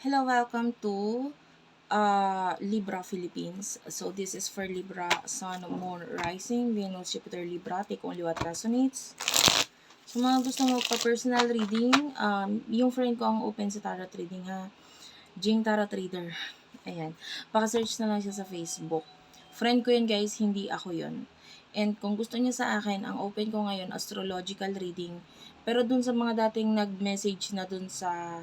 Hello, welcome to uh, Libra Philippines. So this is for Libra Sun, Moon, Rising, Venus, Jupiter, Libra. Take only what resonates. So mga gusto mo pa personal reading, um, yung friend ko ang open sa tarot reading ha. Jing Tarot Reader. Ayan. Paka-search na lang siya sa Facebook. Friend ko yun guys, hindi ako yun. And kung gusto niya sa akin, ang open ko ngayon, astrological reading. Pero dun sa mga dating nag-message na dun sa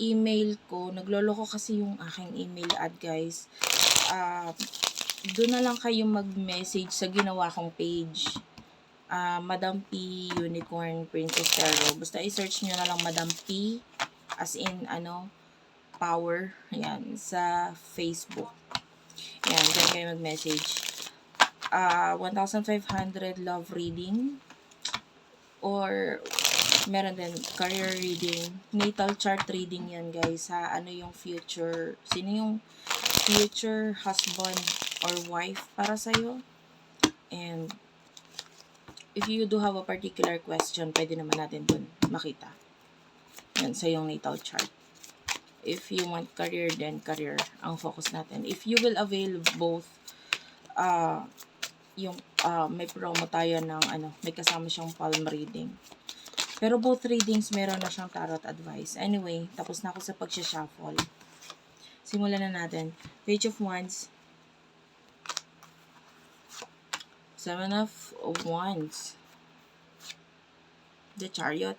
email ko, nagloloko kasi yung aking email ad guys. Uh, doon na lang kayo mag-message sa ginawa kong page. Uh, Madam P Unicorn Princess Tarot. Basta i-search nyo na lang Madam P as in ano power yan sa Facebook. Yan, dyan kayo mag-message. Uh, 1,500 love reading or meron din career reading, natal chart reading yan guys ha, ano yung future, sino yung future husband or wife para sa'yo. And if you do have a particular question, pwede naman natin dun makita. Yan, sa yung natal chart. If you want career, then career ang focus natin. If you will avail both, uh, yung uh, may promo tayo ng ano, may kasama siyang palm reading. Pero both readings, meron na siyang tarot advice. Anyway, tapos na ako sa pag-shuffle. Simulan na natin. Page of Wands. Seven of Wands. The Chariot.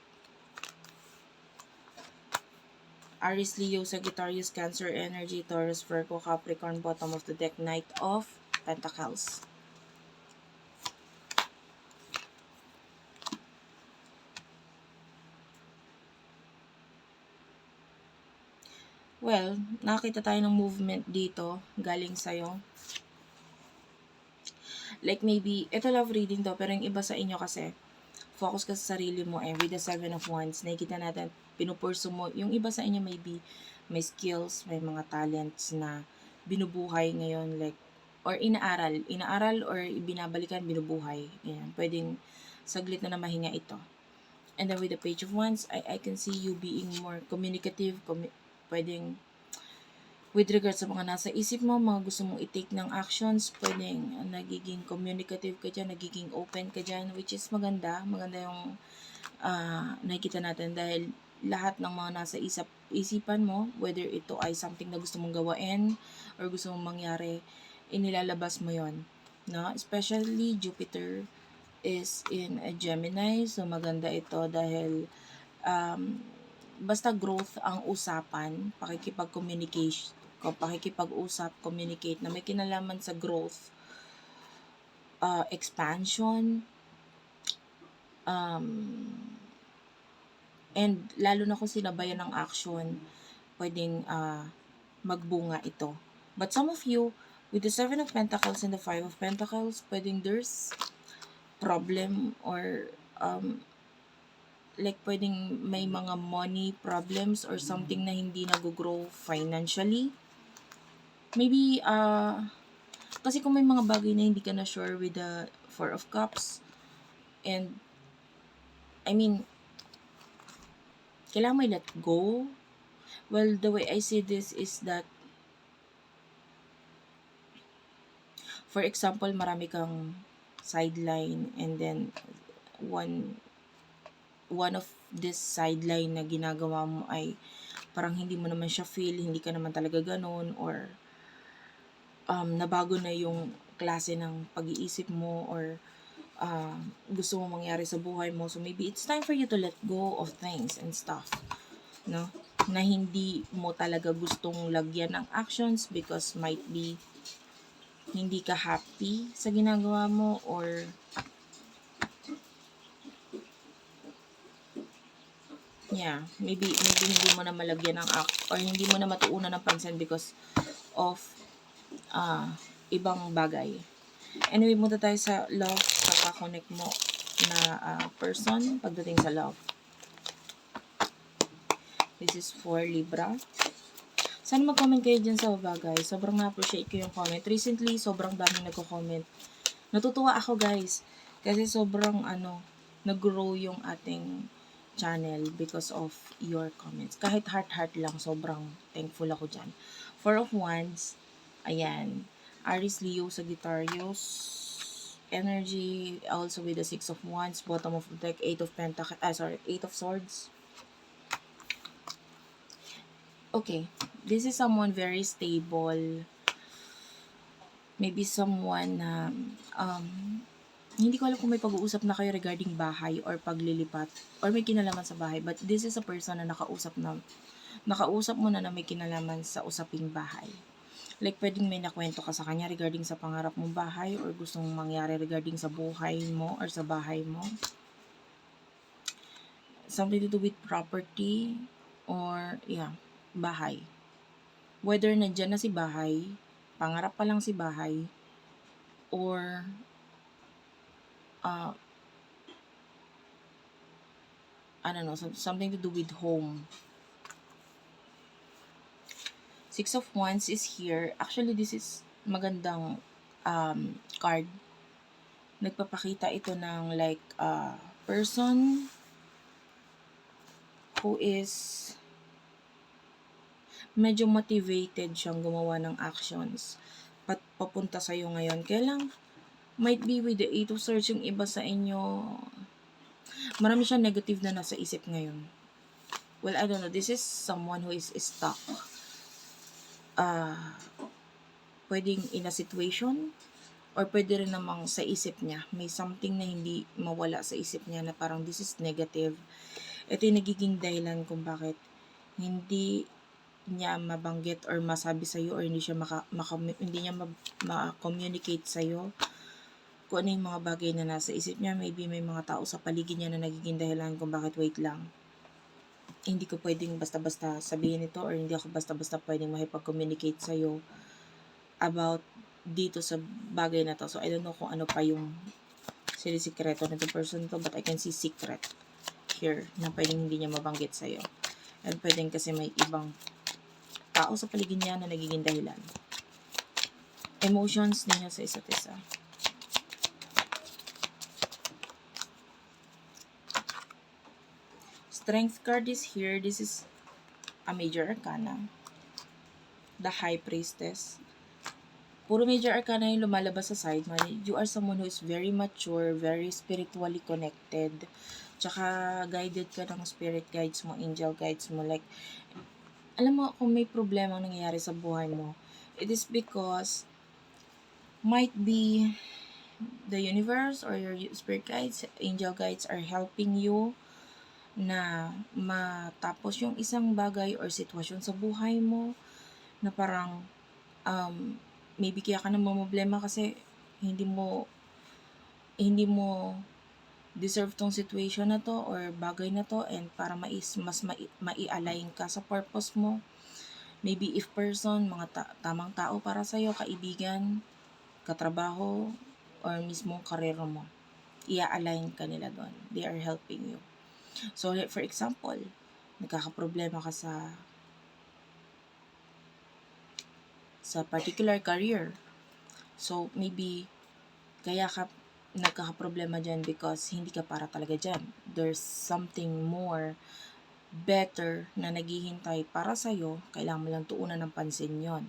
Aries, Leo, Sagittarius, Cancer, Energy, Taurus, Virgo, Capricorn, bottom of the deck, Knight of Pentacles. Well, nakita tayo ng movement dito, galing sa'yo. Like maybe, ito love reading to, pero yung iba sa inyo kasi, focus ka sa sarili mo eh, with the seven of wands, nakikita natin, pinupurso mo, yung iba sa inyo maybe, may skills, may mga talents na binubuhay ngayon, like, or inaaral, inaaral or binabalikan, binubuhay. Yan, pwedeng saglit na na mahinga ito. And then with the page of wands, I, I can see you being more communicative, commu- pwedeng with regards sa mga nasa isip mo, mga gusto mong i-take ng actions, pwedeng uh, nagiging communicative ka dyan, nagiging open ka dyan, which is maganda. Maganda yung uh, nakikita natin dahil lahat ng mga nasa isip, isipan mo, whether ito ay something na gusto mong gawain or gusto mong mangyari, inilalabas mo yon no? Especially Jupiter is in a Gemini, so maganda ito dahil um, basta growth ang usapan, pakikipag-communication, pakikipag-usap, communicate na may kinalaman sa growth, uh, expansion, um, and lalo na kung sinabayan ng action, pwedeng uh, magbunga ito. But some of you, with the Seven of Pentacles and the Five of Pentacles, pwedeng there's problem or um, like pwedeng may mga money problems or something na hindi nag-grow financially. Maybe, uh, kasi kung may mga bagay na hindi ka na sure with the Four of Cups, and, I mean, kailangan may let go. Well, the way I see this is that, for example, marami kang sideline and then one one of this sideline na ginagawa mo ay parang hindi mo naman siya feel, hindi ka naman talaga ganun, or um, nabago na yung klase ng pag-iisip mo, or uh, gusto mo mangyari sa buhay mo. So, maybe it's time for you to let go of things and stuff. No? Na hindi mo talaga gustong lagyan ng actions because might be hindi ka happy sa ginagawa mo or Yeah, maybe maybe hindi mo na malagyan ng act or hindi mo na matuunan ng pansin because of uh, ibang bagay. Anyway, munta tayo sa love, kaka-connect mo na uh, person pagdating sa love. This is for Libra. Sana mag-comment kayo dyan sa baba, guys. Sobrang na-appreciate ko yung comment. Recently, sobrang daming nagko-comment. Natutuwa ako, guys. Kasi sobrang, ano, nag-grow yung ating channel because of your comments. Kahit heart-heart lang, sobrang thankful ako dyan. Four of Wands, ayan. Aries, Leo, Sagittarius, energy, also with the Six of Wands, bottom of the deck, Eight of Pentacles, ah, sorry, Eight of Swords. Okay, this is someone very stable. Maybe someone na, um, hindi ko alam kung may pag-uusap na kayo regarding bahay or paglilipat or may kinalaman sa bahay. But this is a person na nakausap na, nakausap mo na na may kinalaman sa usaping bahay. Like, pwedeng may nakwento ka sa kanya regarding sa pangarap mong bahay or gustong mangyari regarding sa buhay mo or sa bahay mo. Something to do with property or, yeah, bahay. Whether nandyan na si bahay, pangarap pa lang si bahay, or uh, I don't know, some- something to do with home. Six of Wands is here. Actually, this is magandang um, card. Nagpapakita ito ng like uh, person who is medyo motivated siyang gumawa ng actions pat papunta sa iyo ngayon. Kaya lang, might be with the eight of swords yung iba sa inyo, marami siyang negative na nasa isip ngayon. Well, I don't know. This is someone who is stuck. Ah, pwedeng in a situation or pwede rin namang sa isip niya. May something na hindi mawala sa isip niya na parang this is negative. Ito yung nagiging dahilan kung bakit hindi niya mabanggit or masabi sa or hindi siya maka, maka hindi niya ma- ma-communicate sa kung ano yung mga bagay na nasa isip niya. Maybe may mga tao sa paligid niya na nagiging dahilan kung bakit wait lang. Hindi ko pwedeng basta-basta sabihin ito or hindi ako basta-basta pwedeng makipag-communicate sa about dito sa bagay na to. So, I don't know kung ano pa yung sinisikreto nito person to, but I can see secret here na pwedeng hindi niya mabanggit sa'yo. And pwedeng kasi may ibang tao sa paligid niya na nagiging dahilan. Emotions niya sa isa't isa. Strength card is here. This is a major arcana. The High Priestess. Puro major arcana yung lumalabas sa side mo. You are someone who is very mature, very spiritually connected. Tsaka guided ka ng spirit guides mo, angel guides mo. Like, alam mo kung may problema nangyayari sa buhay mo, it is because might be the universe or your spirit guides, angel guides are helping you na matapos yung isang bagay or sitwasyon sa buhay mo na parang um, maybe kaya ka na problema kasi hindi mo hindi mo deserve tong situation na to or bagay na to and para mais, mas mai, mai-align ka sa purpose mo. Maybe if person, mga ta- tamang tao para sa'yo, kaibigan, katrabaho, or mismo karero mo. Ia-align ka doon. They are helping you. So, for example, nagkakaproblema ka sa sa particular career. So, maybe, kaya ka nagkakaproblema dyan because hindi ka para talaga dyan. There's something more better na naghihintay para sa'yo, kailangan mo lang tuunan ng pansin yon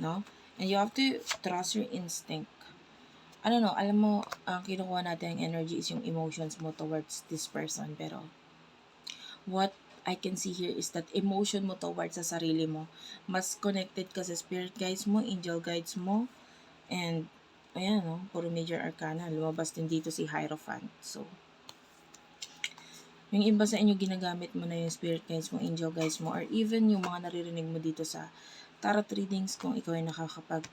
No? And you have to trust your instinct. Ano no, alam mo, ang kinukuha natin ang energy is yung emotions mo towards this person. Pero, what I can see here is that emotion mo towards sa sarili mo. Mas connected ka sa spirit guides mo, angel guides mo, and ayan no, puro major arcana. Lumabas din dito si Hierophant. So, yung iba sa inyo ginagamit mo na yung spirit guides mo, angel guides mo, or even yung mga naririnig mo dito sa tarot readings kung ikaw ay nakakapag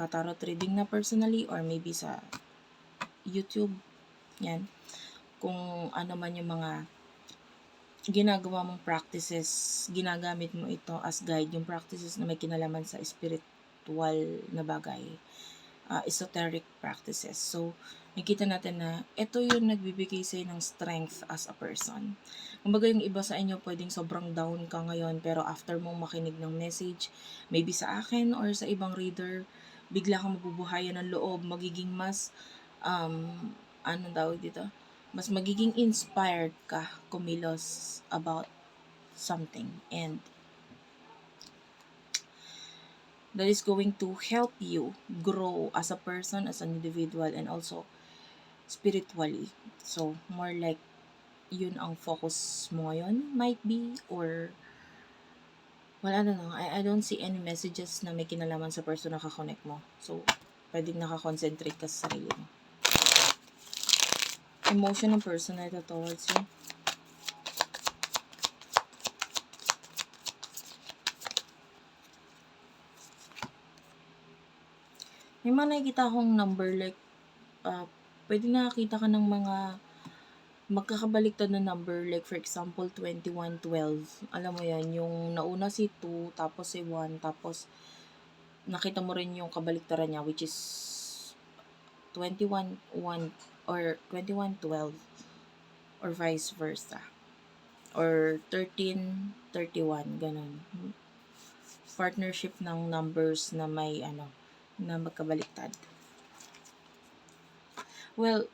pa-tarot reading na personally or maybe sa YouTube. Yan. Kung ano man yung mga ginagawa mong practices, ginagamit mo ito as guide, yung practices na may kinalaman sa spiritual na bagay, uh, esoteric practices. So, nakita natin na ito yung nagbibigay sa'yo ng strength as a person. Kumbaga yung iba sa inyo pwedeng sobrang down ka ngayon pero after mong makinig ng message, maybe sa akin or sa ibang reader, bigla kang mabubuhayan ng loob, magiging mas, um, ano daw dito, mas magiging inspired ka kumilos about something and that is going to help you grow as a person, as an individual, and also spiritually. So, more like, yun ang focus mo ngayon, might be, or, well, I don't know, I, I don't see any messages na may kinalaman sa person na kakonect mo. So, pwedeng nakakoncentrate ka sa sarili mo. Emotion ng person na ito towards you. May mga nakikita akong number like, uh, pwede nakakita ka ng mga magkakabaliktad na number. Like for example, 2112. Alam mo yan, yung nauna si 2, tapos si 1, tapos nakita mo rin yung kabaliktaran niya which is 21 1 or 21 12 or vice versa or 13 31 ganun partnership ng numbers na may ano na magkabaliktad well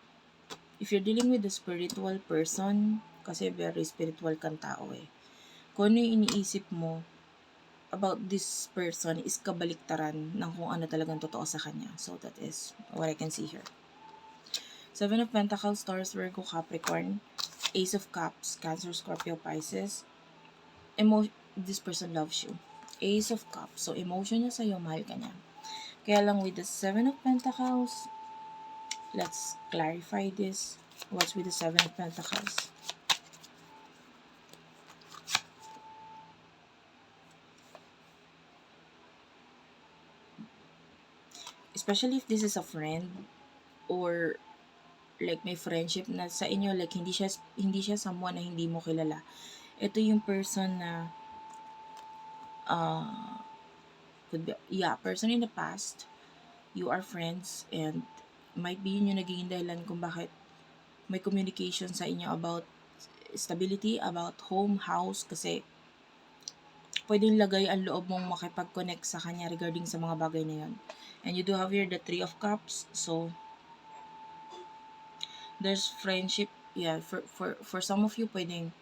if you're dealing with a spiritual person kasi very spiritual kang tao eh kung ano yung iniisip mo about this person is kabaliktaran ng kung ano talagang totoo sa kanya. So, that is what I can see here. Seven of Pentacles, Taurus, Virgo, Capricorn. Ace of Cups, Cancer, Scorpio, Pisces. Emo this person loves you. Ace of Cups. So, emotion niya sa'yo, mahal ka niya. Kaya lang with the Seven of Pentacles, let's clarify this. What's with the Seven of Pentacles? especially if this is a friend or like may friendship na sa inyo like hindi siya hindi siya someone na hindi mo kilala ito yung person na uh, could be, yeah person in the past you are friends and might be yun yung naging dahilan kung bakit may communication sa inyo about stability, about home, house, kasi pwedeng lagay ang loob mong makipag-connect sa kanya regarding sa mga bagay na yun. And you do have here the Three of Cups. So, there's friendship. Yeah, for, for, for some of you, pwedeng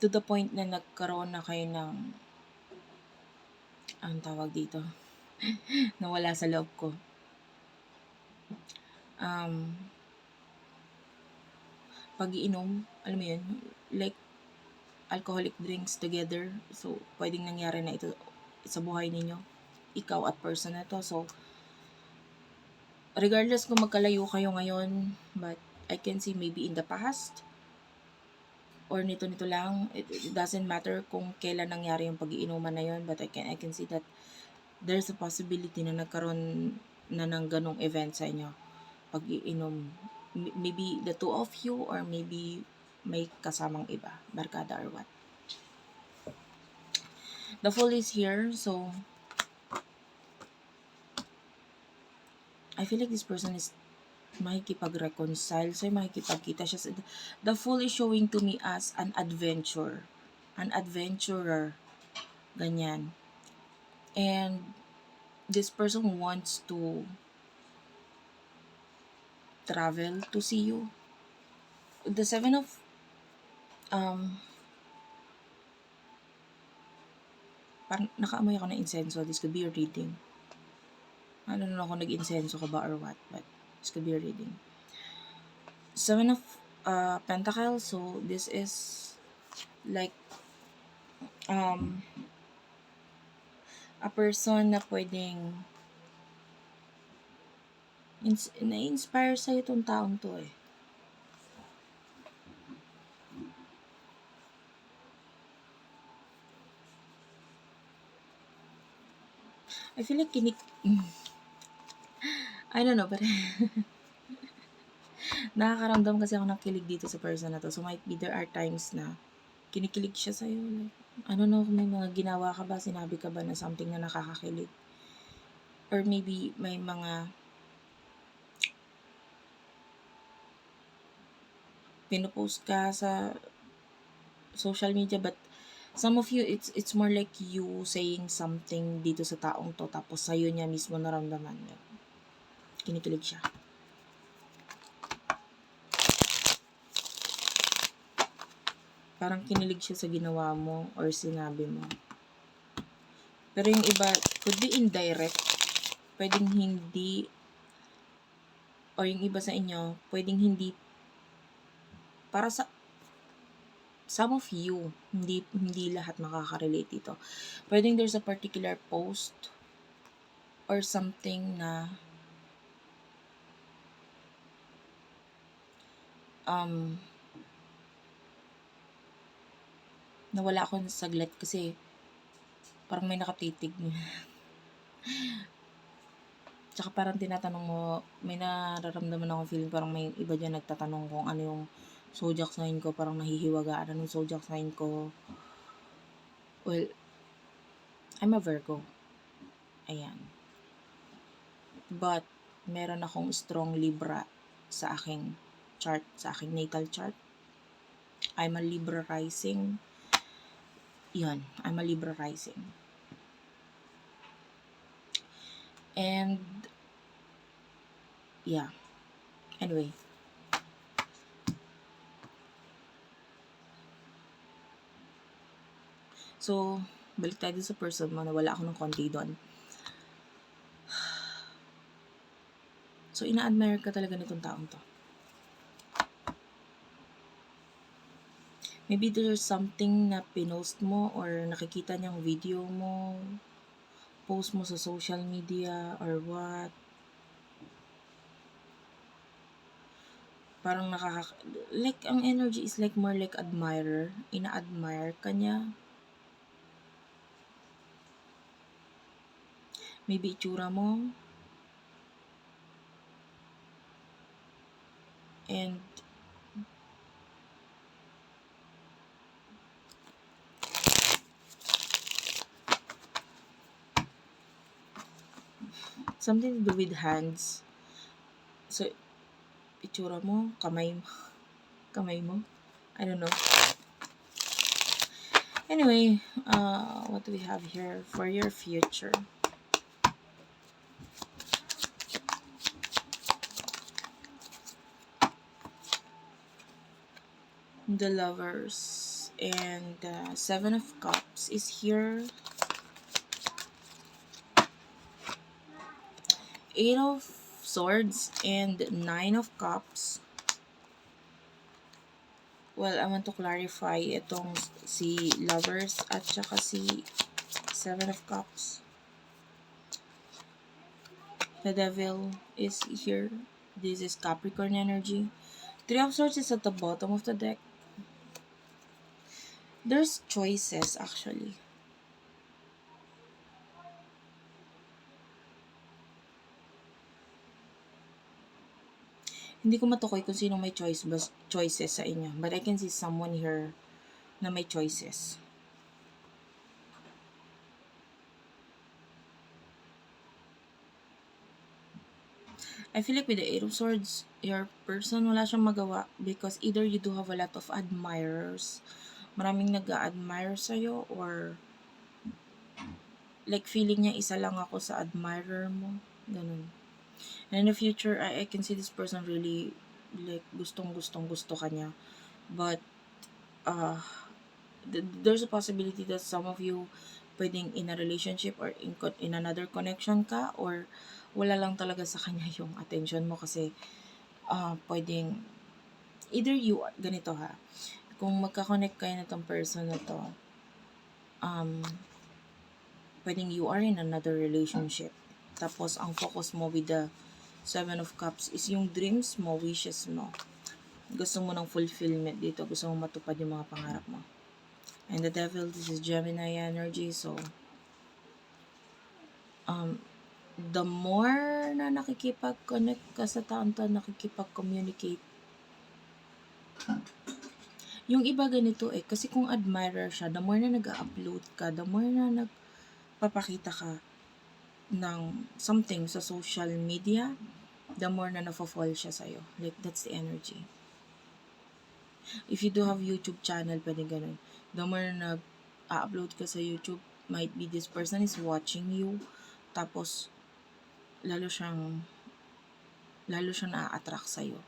to the point na nagkaroon na kayo ng ang tawag dito nawala sa loob ko um pag-iinom alam mo yun like alcoholic drinks together. So pwedeng nangyari na ito sa buhay ninyo. Ikaw at person na to. So regardless kung magkalayo kayo ngayon but I can see maybe in the past or nito nito lang it, it doesn't matter kung kailan nangyari yung pag-iinuman na yun but I can I can see that there's a possibility na nagkaroon na ng ganong event sa inyo pag-iinom maybe the two of you or maybe may kasamang iba barkada or what the fool is here so I feel like this person is makikipag-reconcile sa'yo, makikipagkita siya. sa- The Fool is showing to me as an adventure. An adventurer. Ganyan. And this person wants to travel to see you. The Seven of um parang nakaamoy ako ng insenso. This could be a reading. I don't know kung nag-insenso ka ba or what, but this could be a reading. Seven of uh, Pentacles, so this is like um a person na pwedeng ins- na-inspire sa'yo itong taong to eh. I feel like kinik... I don't know, but nakakaramdam kasi ako ng kilig dito sa person na to. So, might be there are times na kinikilig siya sa'yo. Like, Don't know kung may mga ginawa ka ba, sinabi ka ba na something na nakakakilig. Or maybe may mga pinopost ka sa social media but some of you it's it's more like you saying something dito sa taong to tapos sa'yo niya mismo naramdaman kinikilig siya Parang kinilig siya sa ginawa mo or sinabi mo. Pero yung iba, could be indirect. Pwedeng hindi, or yung iba sa inyo, pwedeng hindi, para sa, some of you, hindi, hindi lahat makaka-relate dito. Pwedeng there's a particular post or something na um, nawala ako ng saglit kasi parang may nakatitig. Tsaka parang tinatanong mo, may nararamdaman ako feeling parang may iba dyan nagtatanong kung ano yung zodiac sign ko, parang nahihiwagaan anong zodiac sign ko. Well, I'm a Virgo. Ayan. But, meron akong strong Libra sa aking chart, sa aking natal chart. I'm a Libra rising. Yun, I'm a Libra rising. And, yeah. Anyway. So, balik tayo sa person mo na wala ako ng konti doon. So, ina-admire ka talaga nitong taong to. Maybe there's something na pinost mo or nakikita niyang video mo, post mo sa social media or what. Parang nakaka... Like, ang energy is like more like admirer. Ina-admire ka niya. Maybe itsura mo. And something to do with hands. So, itsura mo, kamay mo, kamay mo. I don't know. Anyway, uh, what do we have here for your future? The lovers and uh, seven of cups is here. Eight of swords and nine of cups. Well, I want to clarify itong si lovers at saka si seven of cups. The devil is here. This is Capricorn energy. Three of swords is at the bottom of the deck. There's choices actually. Hindi ko matukoy kung sino may choice bas, choices sa inyo. But I can see someone here na may choices. I feel like with the Eight of Swords, your person wala siyang magawa because either you do have a lot of admirers, maraming nag-admire sa'yo or like feeling niya isa lang ako sa admirer mo. Ganun. And in the future, I, I can see this person really like gustong gustong gusto ka niya. But uh, th- there's a possibility that some of you pwedeng in a relationship or in, in another connection ka or wala lang talaga sa kanya yung attention mo kasi uh, pwedeng either you ganito ha kung magka-connect kayo na tong person na to um pwedeng you are in another relationship tapos ang focus mo with the seven of cups is yung dreams mo wishes mo. Gusto mo ng fulfillment dito. Gusto mo matupad yung mga pangarap mo. And the devil this is Gemini energy so um the more na nakikipag-connect ka sa taong to, nakikipag-communicate. Yung iba ganito eh, kasi kung admirer siya, the more na nag-upload ka, the more na nagpapakita ka ng something sa social media, the more na nafo-fall siya sa'yo. Like, that's the energy. If you do have YouTube channel, pwede ganun. The more na nag-upload ka sa YouTube, might be this person is watching you, tapos lalo siyang lalo siyang na attract sa iyo.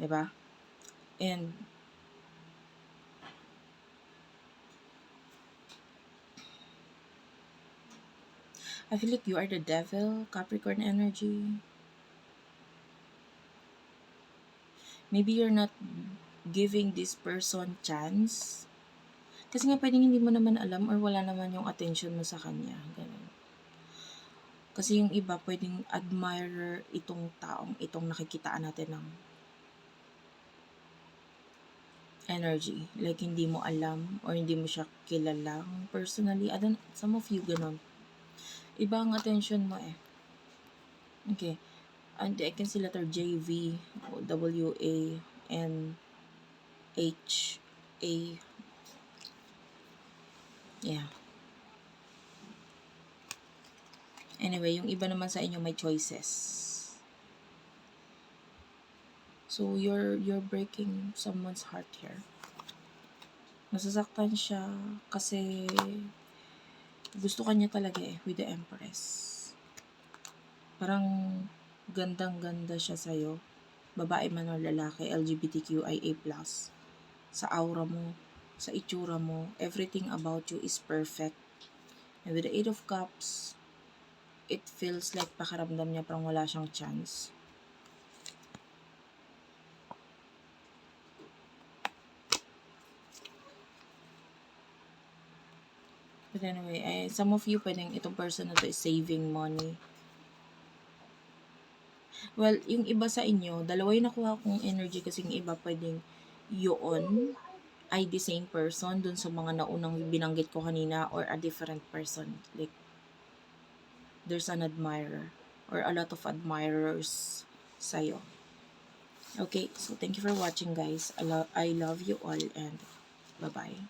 'Di ba? And I feel like you are the devil, Capricorn energy. Maybe you're not giving this person chance. Kasi nga pwedeng hindi mo naman alam or wala naman yung attention mo sa kanya. Ganun. Kasi yung iba pwedeng admirer itong taong itong nakikitaan natin ng energy. Like hindi mo alam or hindi mo siya kilala personally. I don't, some of you ganun. Iba ang attention mo eh. Okay. And I can see letter J, V, W, A, N, H, A. Yeah. Anyway, yung iba naman sa inyo may choices. So you're you're breaking someone's heart here. Nasasaktan siya kasi gusto kanya talaga eh with the Empress. Parang gandang-ganda siya sa'yo. Babae man o lalaki, LGBTQIA+. Sa aura mo, sa itsura mo, everything about you is perfect. And with the Eight of Cups, it feels like pakaramdam niya parang wala siyang chance. But anyway, eh, some of you pwedeng itong person na to is saving money. Well, yung iba sa inyo, dalawa yung nakuha kong energy kasi yung iba pwedeng yun ay the same person dun sa mga naunang binanggit ko kanina or a different person. Like, there's an admirer or a lot of admirers sa'yo. Okay, so thank you for watching guys. I, lo- I love you all and bye-bye.